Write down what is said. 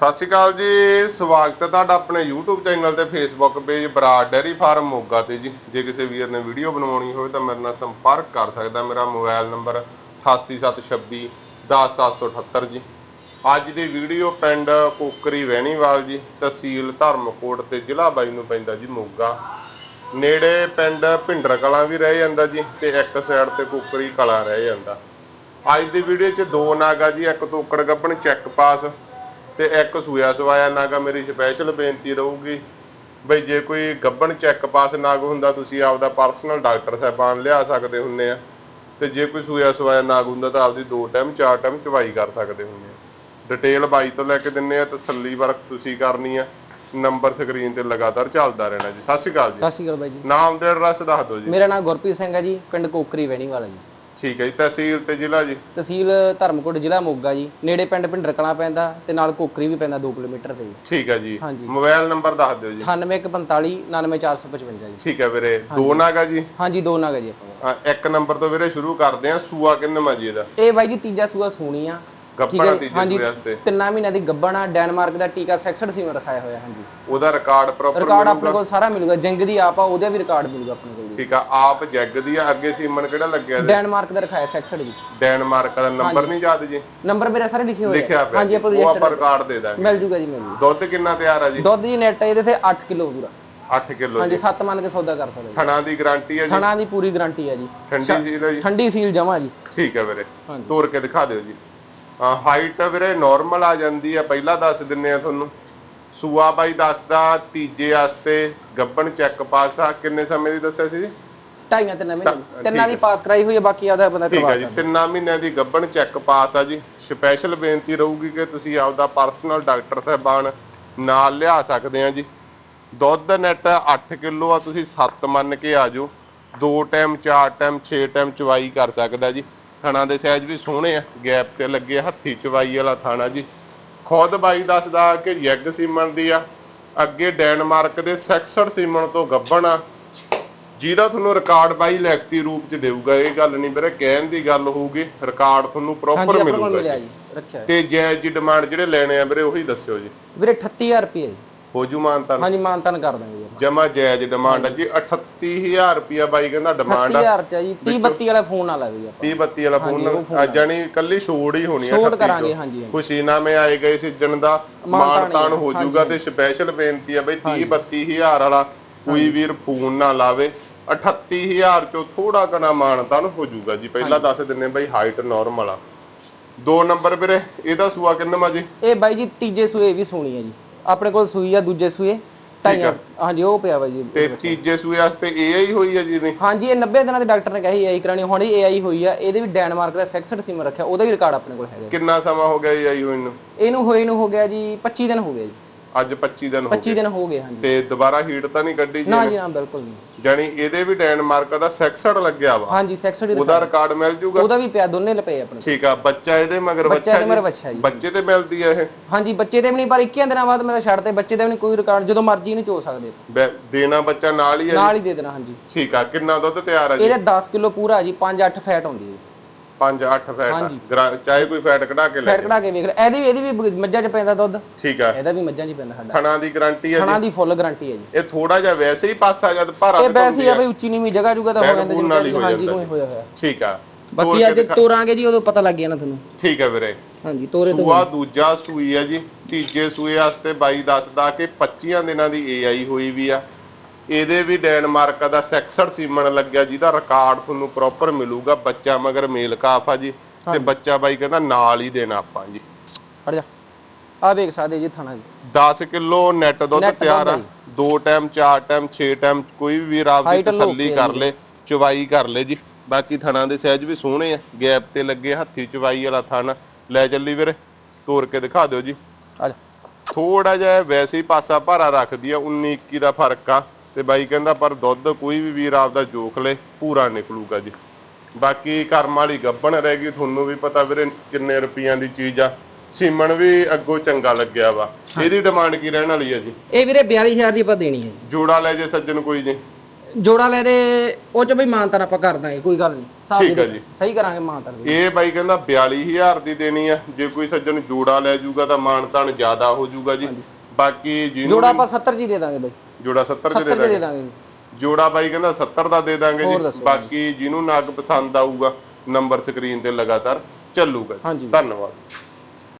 ਸਤਿ ਸ਼੍ਰੀ ਅਕਾਲ ਜੀ, ਸਵਾਗਤ ਹੈ ਤੁਹਾਡਾ ਆਪਣੇ YouTube ਚੈਨਲ ਤੇ Facebook page Brar dairy farm Moga ਤੇ ਜੀ। ਜੇ ਕਿਸੇ ਵੀਰ ਨੇ ਵੀਡੀਓ ਬਣਵਾਉਣੀ ਹੋਵੇ ਤਾਂ ਮੇਰੇ ਨਾਲ ਸੰਪਰਕ ਕਰ ਸਕਦਾ ਮੇਰਾ ਮੋਬਾਈਲ ਨੰਬਰ 88726 10778 ਜੀ। ਅੱਜ ਦੀ ਵੀਡੀਓ ਪਿੰਡ ਕੋਕਰੀ ਵੈਣੀਵਾਲ ਜੀ, ਤਹਿਸੀਲ ਧਰਮਕੋਟ ਤੇ ਜ਼ਿਲ੍ਹਾ ਬਾਈ ਨੂੰ ਪੈਂਦਾ ਜੀ ਮੋਗਾ। ਨੇੜੇ ਪਿੰਡ ਭਿੰਡਰ ਕਲਾਂ ਵੀ ਰਹਿ ਜਾਂਦਾ ਜੀ ਤੇ ਇੱਕ ਸਾਈਡ ਤੇ ਕੋਕਰੀ ਕਲਾਂ ਰਹਿ ਜਾਂਦਾ। ਅੱਜ ਦੀ ਵੀਡੀਓ 'ਚ ਦੋ ਨਾਗਾ ਜੀ, ਇੱਕ ਤੋਕੜ ਗੱਬਣ, ਚੈੱਕ ਪਾਸ। ਤੇ ਇੱਕ ਸੂਆ ਸਵਾਇਆ ਨਾਗਾ ਮੇਰੀ ਸਪੈਸ਼ਲ ਬੇਨਤੀ ਰਹੂਗੀ। ਬਈ ਜੇ ਕੋਈ ਗੱਬਣ ਚੈੱਕ ਪਾਸ ਨਾਗ ਹੁੰਦਾ ਤੁਸੀਂ ਆਪਦਾ ਪਰਸਨਲ ਡਾਕਟਰ ਸਾਹਿਬਾਨ ਲਿਆ ਸਕਦੇ ਹੁੰਨੇ ਆ। ਤੇ ਜੇ ਕੋਈ ਸੂਆ ਸਵਾਇਆ ਨਾਗ ਹੁੰਦਾ ਤਾਂ ਆਪਦੀ ਦੋ ਟਾਈਮ ਚਾਰ ਟਾਈਮ ਚਵਾਈ ਕਰ ਸਕਦੇ ਹੁੰਨੇ ਆ। ਡਿਟੇਲ ਬਾਈ ਤੋਂ ਲੈ ਕੇ ਦਿੰਨੇ ਆ ਤਸੱਲੀ ਵਰਕ ਤੁਸੀਂ ਕਰਨੀ ਆ। ਨੰਬਰ ਸਕਰੀਨ ਤੇ ਲਗਾਤਾਰ ਚੱਲਦਾ ਰਹਿਣਾ ਜੀ। ਸਤਿ ਸ਼੍ਰੀ ਅਕਾਲ ਜੀ। ਸਤਿ ਸ਼੍ਰੀ ਅਕਾਲ ਬਾਈ ਜੀ। ਨਾਮ ਤੇ ਐਡਰੈਸ ਦੱਸ ਦਿਓ ਜੀ। ਮੇਰਾ ਨਾਮ ਗੁਰਪ੍ਰੀਤ ਸਿੰਘ ਹੈ ਜੀ ਪਿੰਡ ਕੋਕਰੀ ਵੈਣੀ ਵਾਲਾ ਜੀ। ਠੀਕ ਹੈ ਜੀ ਤਹਿਸੀਲ ਤੇ ਜ਼ਿਲ੍ਹਾ ਜੀ? ਤਹਿਸੀਲ ਧਰਮਕੋਟ ਜ਼ਿਲ੍ਹਾ ਮੋਗਾ ਜੀ। ਨੇੜੇ ਪਿੰਡ ਭਿੰਡਰ ਕਲਾਂ ਪੈਂਦਾ ਤੇ ਨਾਲ ਕੋਕਰੀ ਵੀ ਪੈਂਦਾ 2 ਕਿਲੋਮੀਟਰ ਤੇ ਜੀ। ਠੀਕ ਹੈ ਜੀ। ਹਾਂਜੀ। ਮੋਬਾਈਲ ਨੰਬਰ ਦੱਸ ਦਿਓ ਜੀ। 9145 99455 ਜੀ। ਠੀਕ ਹੈ ਵੀਰੇ। ਦੋ ਨਾਗਾ ਜੀ? ਹਾਂਜੀ ਦੋ ਨਾਗ ਜੀ ਆਪਾਂ। ਕੋਲ। ਇੱਕ ਨੰਬਰ ਤੋਂ ਵੀਰੇ ਸ਼ੁਰੂ ਕਰਦੇ ਆ ਸੂਆ ਕਿੰਨਵਾਂ ਜੀ ਇਹਦਾ? ਇਹ ਬਾਈ ਜੀ ਤੀਜਾ ਸੂਆ ਸੋਣੀ ਆ। ਗੱਪਣਾ ਤੀਜੇ ਹਾਂਜੀ ਵਾਸਤੇ ਤਿੰਨਾਂ ਮਹੀਨਿਆਂ ਦੀ ਗੱਬਣ ਡੈਨਮਾਰਕ ਦਾ ਟੀਕਾ 66 ਸੀਮਾ ਰਖਾਇਆ ਹੋਇਆ ਹਾਂਜੀ। ਉਹਦਾ ਰਿਕਾਰਡ ਪ੍ਰੋਪਰ ਰਿਕਾਰਡ ਆਪਣੇ ਕੋਲ ਸਾਰਾ ਮਿਲੂਗਾ ਜੰਗ ਦੀ ਆਪ ਆ ਉਹਦਾ ਵੀ ਰਿਕਾਰਡ ਮਿਲੂਗਾ ਆਪਣੇ ਕੋਲ ਠੀਕ ਆ ਆਪ ਜੈਗ ਦੀ ਆ ਅੱਗੇ ਸੀਮਨ ਕਿਹੜਾ ਲੱਗਿਆ ਇਹਦੇ? ਡੈਨਮਾਰਕ ਦਾ ਰਖਾਇਆ 66 ਜੀ ਡੈਨਮਾਰਕ ਦਾ ਨੰਬਰ ਨਹੀਂ ਯਾਦ ਜੀ? ਨੰਬਰ ਮੇਰੇ ਸਾਰੇ ਲਿਖੇ ਹੋਏ ਆ ਪਿਆ ਹਾਂਜੀ। ਆਪਾਂ ਉਹ ਆਪਾਂ ਰਿਕਾਰਡ ਦੇ ਦਾਂਗੇ। ਮਿਲ ਜੂਗਾ ਜੀ ਮਿਲ ਜੂਗਾ। ਦੁੱਧ ਕਿੰਨਾ ਤਿਆਰ ਆ ਜੀ? ਦੁੱਧ ਜੀ ਨੈਟ ਇਹਦੇ ਤੇ 8 ਕਿਲੋ ਪੂਰਾ। 8 ਕਿਲੋ ਹਾਂਜੀ ਜੀ 7 ਮੰਨ ਕੇ ਸੌਦਾ ਕਰ ਸਕਦੇ। ਜੀ ਥਣਾ ਦੀ ਗਾਰੰਟੀ ਹੈ ਜੀ? ਥਣਾ ਦੀ ਪੂਰੀ ਗਾਰੰਟੀ ਹੈ ਜੀ। ਠੰਡੀ ਸੀ ਜੀ? ਠੰਡੀ ਸੀਲ ਜਮਾ ਜੀ। ਠੀਕ ਹੈ ਵੀਰੇ। ਤੋੜ ਕੇ ਦਿਖਾ ਦਿਓ ਜੀ। ਹਾਈਟ ਵੀਰੇ ਨਾਰਮਲ ਆ ਜਾਂਦੀ ਆ ਪਹਿਲਾਂ ਦੱਸ ਦਿੰਨੇ ਆ ਤੁਹਾਨੂੰ। ਸੂਆ ਬਾਈ ਦੱਸਦਾ ਤੀਜੇ ਵਾਸਤੇ ਗੱਬਣ ਚੈੱਕ ਪਾਸ ਆ। ਕਿੰਨੇ ਸਮੇਂ ਦੀ ਦੱਸਿਆ ਸੀ? ਜੀ ਢਾਈਆਂ ਤੇ ਨਵੇਂ ਤਿੰਨਾਂ ਦੀ ਪਾਸ ਕਰਾਈ ਹੋਈ ਹੈ ਬਾਕੀ ਆਦਾ ਬੰਦਾ ਠੀਕ ਕਰਵਾ ਹੈ ਜੀ ਤਿੰਨਾਂ ਮਹੀਨਿਆਂ ਦੀ ਗੱਬਣ ਚੈੱਕ ਪਾਸ ਆ ਜੀ। ਸਪੈਸ਼ਲ ਬੇਨਤੀ ਰਹੂਗੀ ਕਿ ਤੁਸੀਂ ਆਪਦਾ ਪਰਸਨਲ ਡਾਕਟਰ ਸਾਹਿਬਾਨ ਨਾਲ ਲਿਆ ਸਕਦੇ ਆ ਜੀ। ਦੁੱਧ ਨੈਟ 8 ਕਿਲੋ ਆ ਤੁਸੀਂ 7 ਮੰਨ ਕੇ ਆ ਜਾਓ। ਦੋ ਟਾਈਮ ਚਾਰ ਟਾਈਮ 6 ਟਾਈਮ ਚਵਾਈ ਕਰ ਸਕਦਾ ਜੀ। ਥਣਾ ਦੇ ਸਾਈਜ਼ ਵੀ ਸੋਹਣੇ ਆ ਗੈਪ ਤੇ ਲੱਗੇ ਹੱਥੀ ਚਵਾਈ ਵਾਲਾ ਥਾਣਾ ਜੀ। ਖੁਦ ਬਾਈ ਦੱਸਦਾ ਕਿ ਯੈਗ ਸੀਮਨ ਦੀ ਆ ਅੱਗੇ ਡੈਨਮਾਰਕ ਦੇ 66 ਸੀਮਨ ਤੋਂ ਗੱਬਣ ਆ। ਜਿਹਦਾ ਤੁਹਾਨੂੰ ਰਿਕਾਰਡ ਬਾਈ ਲਿਖਤੀ ਰੂਪ ਚ ਦੇਊਗਾ ਇਹ ਗੱਲ ਨਹੀਂ ਵੀਰੇ ਕਹਿਣ ਦੀ ਗੱਲ ਹੋਊਗੀ ਰਿਕਾਰਡ ਤੁਹਾਨੂੰ ਪ੍ਰੋਪਰ ਮਿਲੂਗਾ ਰੱਖਿਆ। ਤੇ ਜਾਇਜ਼ ਡਿਮਾਂਡ ਜਿਹੜੇ ਲੈਣੇ ਆ ਵੀਰੇ ਉਹੀ ਦੱਸਿਓ ਜੀ। ਵੀਰੇ 38000 ਰੁਪਏ ਹੋ ਜੂ ਮਾਨਤਾ ਹਾਂਜੀ ਮਾਨਤਨ ਕਰ ਦਾਂਗੇ ਜਮਾ ਜਾਇਜ਼ ਡਿਮਾਂਡ ਆ ਜੀ 38000 ਰੁਪਿਆ ਬਾਈ ਕਹਿੰਦਾ ਡਿਮਾਂਡ ਆ। 30000 ਤੇ ਜੀ 30 32 ਵਾਲਾ ਫੋਨ ਨਾ ਲਾਵੇ ਜੀ ਆਪਾਂ। 30 32 ਵਾਲਾ ਫੋਨ ਜਾਨੀ ਕੱਲੀ ਛੋੜ ਹੀ ਹੋਣੀ ਆ ਛੋਟ 38 ਕਰਾਂਗੇ ਚੋਂ। ਹਾਂਜੀ। ਖੁਸ਼ੀ ਨਾਮੇ ਆਏ ਗਏ ਸਿੱਜਣ ਦਾ ਮਾਨਤਾਨ ਹੋ ਜਾਊਗਾ ਤੇ ਸਪੈਸ਼ਲ ਬੇਨਤੀ ਆ ਬਈ 30 32000 ਵਾਲਾ ਕੋਈ ਵੀਰ ਫੋਨ ਨਾ ਲਾਵੇ। 38000 ਚੋਂ ਥੋੜਾ ਕਨਾ ਮਾਨਤਾਨ ਹੋ ਜਾਊਗਾ ਜੀ। ਪਹਿਲਾਂ ਦੱਸ ਦਿੰਨੇ ਬਈ ਹਾਈਟ ਨਾਰਮਲ ਆ। ਦੋ ਨੰਬਰ ਵੀਰੇ ਇਹਦਾ ਸੂਆ ਕਿੰਨਾ ਜੀ? ਇਹ ਬਾਈ ਜੀ ਤੀਜੇ ਸੂਏ ਵੀ ਸੋਣੀ ਹੈ ਜੀ। ਆਪਣੇ ਕੋਲ ਸੂਈ ਆ ਦੂਜੇ ਸੂਏ। ਢਾਈਆਂ ਹਾਂਜੀ ਉਹ ਪਿਆ ਬਾਈ ਜੀ। ਤੇ ਤੀਜੇ ਸੂਏ ਵਾਸਤੇ ਹੀ ਹੋਈ ਆ ਜੀ ਇਹਦੀ? ਹਾਂਜੀ ਇਹ 90 ਦਿਨਾਂ ਦੇ ਡਾਕਟਰ ਨੇ ਕਹੀ ਏਆਈ ਕਰਾਣੀ ਹੁਣ ਇਹ ਏਆਈ ਹੋਈ ਆ ਇਹਦੇ ਵੀ ਡੈਨਮਾਰਕ ਦਾ 66 ਸੀਮਾ ਰੱਖਿਆ ਉਹਦਾ ਵੀ ਰਿਕਾਰਡ ਆਪਣੇ ਕੋਲ ਹੈਗਾ। ਕਿੰਨਾ ਸਮਾਂ ਹੋ ਗਿਆ ਜੀ ਆਈ ਹੋਈ ਨੂੰ? ਇਹਨੂੰ ਹੋਏ ਨੂੰ ਹੋ ਗਿਆ ਜੀ 25 ਦਿਨ ਹੋ ਗਏ ਜੀ। ਅੱਜ 25 ਦਿਨ ਹੋ 25 ਦਿਨ ਹੋ ਗਏ ਹਾਂਜੀ। ਤੇ ਦੁਬਾਰਾ ਹੀਟ ਤਾਂ ਨਹੀਂ ਕੱਢੀ ਜੀ ਨਾ ਜੀ ਨਾ ਬਿਲਕੁਲ ਨਹੀਂ। ਜਾਨੀ ਇਹਦੇ ਵੀ ਡੈਨਮਾਰਕ ਦਾ 66 ਲੱਗਿਆ ਵਾ। ਹਾਂਜੀ 66 ਉਹਦਾ ਰਿਕਾਰਡ ਮਿਲ ਜੂਗਾ? ਉਹਦਾ ਵੀ ਪਿਆ ਦੋਨੇ ਲਪੇ ਆਪਣੇ। ਠੀਕ ਆ ਬੱਚਾ ਇਹਦੇ ਮਗਰ ਬੱਚਾ ਬੱਚਾ ਇਹਦੇ ਮਗਰ ਬੱਚਾ ਜੀ। ਬੱਚੇ ਤੇ ਮਿਲਦੀ ਆ ਇਹ। ਹਾਂਜੀ ਬੱਚੇ ਦੇ ਵੀ ਨਹੀਂ ਪਰ 21 ਦਿਨਾਂ ਬਾਅਦ ਮੈਂ ਤਾਂ ਛੱਡ ਤੇ ਬੱਚੇ ਦੇ ਵੀ ਨਹੀਂ ਕੋਈ ਰਿਕਾਰਡ ਜਦੋਂ ਮਰਜ਼ੀ ਨਹੀਂ ਚੋ ਸਕਦੇ। ਦੇਣਾ ਬੱਚਾ ਨਾਲ ਹੀ ਆ ਨਾਲ ਹੀ ਦੇ ਦੇਣਾ ਹਾਂਜੀ। ਠੀਕ ਆ ਕਿੰਨਾ ਦੁੱਧ ਤਿਆਰ ਆ ਜੀ? ਇਹਦੇ 10 ਕਿਲੋ ਪੂਰਾ ਜੀ 5-8 ਫੈਟ ਹੁੰਦੀ ਹੈ। 5 8 ਫੈਟ ਆ। ਗਰਾ- ਚਾਹੇ ਕੋਈ ਫੈਟ ਕਢਾ ਕੇ ਲੈ ਫੈਟ ਕਢਾ ਕੇ ਵੇਖ ਲੈ। ਇਹਦੀ ਵੀ ਇਹਦੀ ਵੀ ਮੱਝਾਂ 'ਚ ਪੈਂਦਾ ਦੁੱਧ? ਠੀਕ ਆ। ਇਹਦਾ ਵੀ ਮੱਝਾਂ 'ਚ ਹੀ ਪੈਂਦਾ ਸਾਡਾ। ਥਣਾ ਦੀ ਗਾਰੰਟੀ ਆ ਜੀ। ਖਾਣਾ ਦੀ ਫੁੱਲ ਗਾਰੰਟੀ ਹੈ ਜੀ। ਇਹ ਥੋੜਾ ਜਿਹਾ ਵੈਸੇ ਹੀ ਪਾਸਾ ਜਦ ਭਾਰਾ ਇਹ ਤੇ ਵੈਸੇ ਹੀ ਆ ਬਈ ਉੱਚੀ ਨੀਵੀਂ ਜਗ੍ਹਾ ਜੁਗਾ ਤਾਂ ਹੋ ਜਾਂਦਾ ਬੂਨ ਨਾਲ ਹੀ ਹੋ ਹਾਂਜੀ ਜਾਂਦਾ ਕੋਈ ਹੋਇਆ ਹੋਇਆ। ਠੀਕ ਆ। ਬਾਕੀ ਅੱਜ ਤੋਰਾਂਗੇ ਜੀ ਉਦੋਂ ਪਤਾ ਲੱਗ ਗਿਆ ਨਾ ਤੁਹਾਨੂੰ। ਠੀਕ ਆ ਵੀਰੇ। ਹਾਂਜੀ ਤੋਰੇ ਤੋਂ ਸੂਆ ਦੂਜਾ ਸੂਈ ਆ ਜੀ। ਤੀਜੇ ਸੂਏ ਵਾਸਤੇ ਬਾਈ ਦੱਸਦਾ ਕਿ 25 ਦਿਨਾਂ ਦੀ ਏਆਈ ਹੋਈ ਵੀ ਆ। ਇਹਦੇ ਵੀ ਡੈਨਮਾਰਕ ਦਾ 66 ਸੀਮਨ ਲੱਗਿਆ ਜਿਹਦਾ ਰਿਕਾਰਡ ਤੁਹਾਨੂੰ ਪ੍ਰੋਪਰ ਮਿਲੂਗਾ ਬੱਚਾ ਮਗਰ ਮੇਲ ਕਾਫ ਆ ਜੀ ਤੇ ਬੱਚਾ ਬਾਈ ਕਹਿੰਦਾ ਨਾਲ ਹੀ ਦੇਣਾ ਆਪਾਂ ਜੀ। ਹਟ ਜਾ। ਆ ਵੇਖ ਸਕਦੇ ਜੀ ਥਾਣਾ ਜੀ। 10 ਕਿਲੋ ਨੈਟ ਦੁੱਧ ਤਿਆਰ ਆ। ਦੋ ਟਾਈਮ ਚਾਰ ਟਾਈਮ 6 ਟਾਈਮ ਕੋਈ ਵੀ ਵੀਰ low ਤਸੱਲੀ ਕਰ ਲੇ ਚਵਾਈ ਕਰ ਲੇ ਜੀ। ਬਾਕੀ ਥਣਾ ਦੇ ਸਾਈਜ਼ ਵੀ ਸੋਹਣੇ ਆ। ਗੈਪ ਤੇ ਲੱਗੇ ਹੱਥੀ ਚਵਾਈ ਵਾਲਾ ਥਣ। ਲੈ ਚੱਲੀ ਵੀਰੇ ਤੋੜ ਕੇ ਦਿਖਾ ਦਿਓ ਜੀ। ਆ ਜਾ। ਥੋੜਾ ਜਿਹਾ ਵੈਸੇ ਹੀ ਪਾਸਾ ਭਾਰਾ ਰੱਖਦੀ ਆ 19 21 ਦਾ ਫ਼ਰਕ ਆ। ਤੇ ਬਾਈ ਕਹਿੰਦਾ ਪਰ ਦੁੱਧ ਕੋਈ ਵੀ ਵੀਰ ਆਪਦਾ ਜੋਖ ਲੇ ਪੂਰਾ ਨਿਕਲੂਗਾ ਜੀ। ਬਾਕੀ ਕਰਮ ਵਾਲੀ ਗੱਬਣ ਰਹਿ ਗਈ ਤੁਹਾਨੂੰ ਵੀ ਪਤਾ ਵੀਰੇ ਕਿੰਨੇ ਰੁਪਈਆਂ ਦੀ ਚੀਜ਼ ਆ। ਸੀਮਨ ਵੀ ਅੱਗੋਂ ਚੰਗਾ ਲੱਗਿਆ ਵਾ। ਇਹਦੀ ਡਿਮਾਂਡ ਕੀ ਰਹਿਣ ਵਾਲੀ ਆ ਜੀ? ਇਹ ਵੀਰੇ 42000 ਦੀ ਆਪਾਂ ਦੇਣੀ ਹੈ ਜੀ। ਜੋੜਾ ਲੈ ਜੇ ਸੱਜਣ ਕੋਈ ਜੀ। ਜੋੜਾ ਲੈ ਦੇ ਉਹ ਚ ਬਈ ਮਾਨਤਾਨ ਆਪਾਂ ਕਰ ਦਾਂਗੇ ਕੋਈ ਗੱਲ ਨਹੀਂ ਠੀਕ ਦੇ- ਜੀ। ਸਹੀ ਕਰਾਂਗੇ ਮਾਨਤਾਨ ਇਹ ਬਾਈ ਕਹਿੰਦਾ 42000 ਦੀ ਦੇਣੀ ਆ। ਜੇ ਕੋਈ ਸੱਜਣ ਜੋੜਾ ਲੈ ਜਾਊਗਾ ਤਾਂ ਮਾਨਤਾਨ ਜ਼ਿਆਦਾ ਹੋ ਜਾਊਗਾ ਜੀ। ਬਾਕੀ ਜਿਹਨੂੰ ਜੋੜਾ ਆਪਾਂ 70 ਜੀ ਦੇ ਦਾਂਗੇ ਬਈ। ਜੋੜਾ 70 ਚ ਦੇ 70 ਦਾਂਗੇ ਜੀ। ਜੋੜਾ ਬਾਈ ਕਹਿੰਦਾ 70 ਦਾ ਦੇ ਦਾਂਗੇ ਹੋਰ ਜੀ ਦੱਸੋ ਬਾਕੀ ਜਿਹਨੂੰ ਨਗ ਪਸੰਦ ਆਊਗਾ ਨੰਬਰ ਸਕਰੀਨ ਤੇ ਲਗਾਤਾਰ ਚੱਲੂਗਾ ਜੀ। ਹਾਂਜੀ। ਧੰਨਵਾਦ